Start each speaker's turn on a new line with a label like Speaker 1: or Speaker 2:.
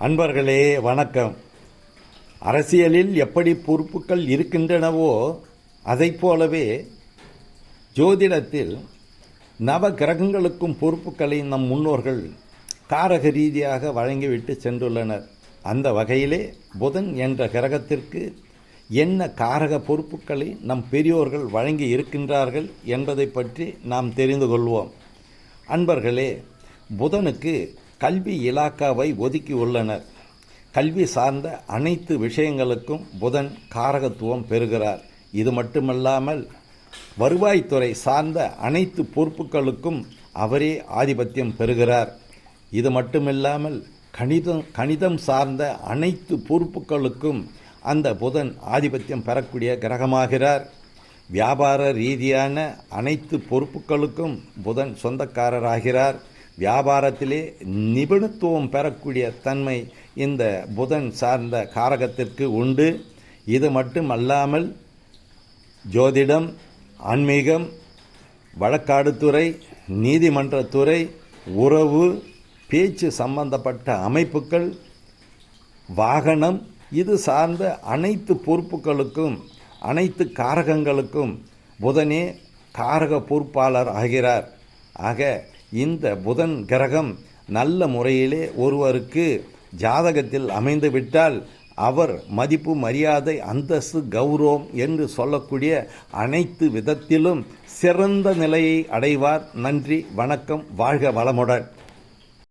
Speaker 1: அன்பர்களே வணக்கம். அரசியலில் எப்படி பொறுப்புகள் இருக்கின்றனவோ அதைப் போலவே ஜோதிடத்தில் நவ கிரகங்களுக்கும் பொறுப்புகளை நம் முன்னோர்கள் காரக ரீதியாக வழங்கிவிட்டு சென்றுள்ளனர். அந்த வகையிலே புதன் என்ற கிரகத்திற்கு என்ன காரக பொறுப்புகளை நம் பெரியோர்கள் வழங்கி இருக்கின்றார்கள் என்பதை பற்றி நாம் தெரிந்து கொள்வோம். அன்பர்களே புதனுக்கு கல்வி இலாக்காவை ஒதுக்கியுள்ளனர் கல்வி சார்ந்த அனைத்து விஷயங்களுக்கும் புதன் காரகத்துவம் பெறுகிறார். இது மட்டுமல்லாமல் வருவாய்த்துறை சார்ந்த அனைத்து பொறுப்புகளுக்கும் அவரே ஆதிபத்தியம் பெறுகிறார். இது மட்டுமில்லாமல் கணிதம் கணிதம் சார்ந்த அனைத்து பொறுப்புகளுக்கும் அந்த புதன் ஆதிபத்தியம் பெறக்கூடிய கிரகமாகிறார். வியாபார ரீதியான அனைத்து பொறுப்புகளுக்கும் புதன் சொந்தக்காரராகிறார். வியாபாரத்திலே நிபுணத்துவம் பெறக்கூடிய தன்மை இந்த புதன் சார்ந்த காரகத்திற்கு உண்டு. இது மட்டுமல்லாமல் ஜோதிடம் ஆன்மீகம் வழக்காடுத்துறை நீதிமன்றத்துறை உறவு பேச்சு சம்பந்தப்பட்ட அமைப்புகள் வாகனம் இது சார்ந்த அனைத்து பொறுப்புகளுக்கும் அனைத்து காரகங்களுக்கும் புதனே காரக பொறுப்பாளர் ஆகிறார். ஆக இந்த புதன் கிரகம் நல்ல முறையிலே ஒருவருக்கு ஜாதகத்தில் அமைந்துவிட்டால் அவர் மதிப்பு மரியாதை அந்தஸ்து கௌரவம் என்று சொல்லக்கூடிய அனைத்து விதத்திலும் சிறந்த நிலையை அடைவார். நன்றி வணக்கம் வாழ்க வளமுடன்.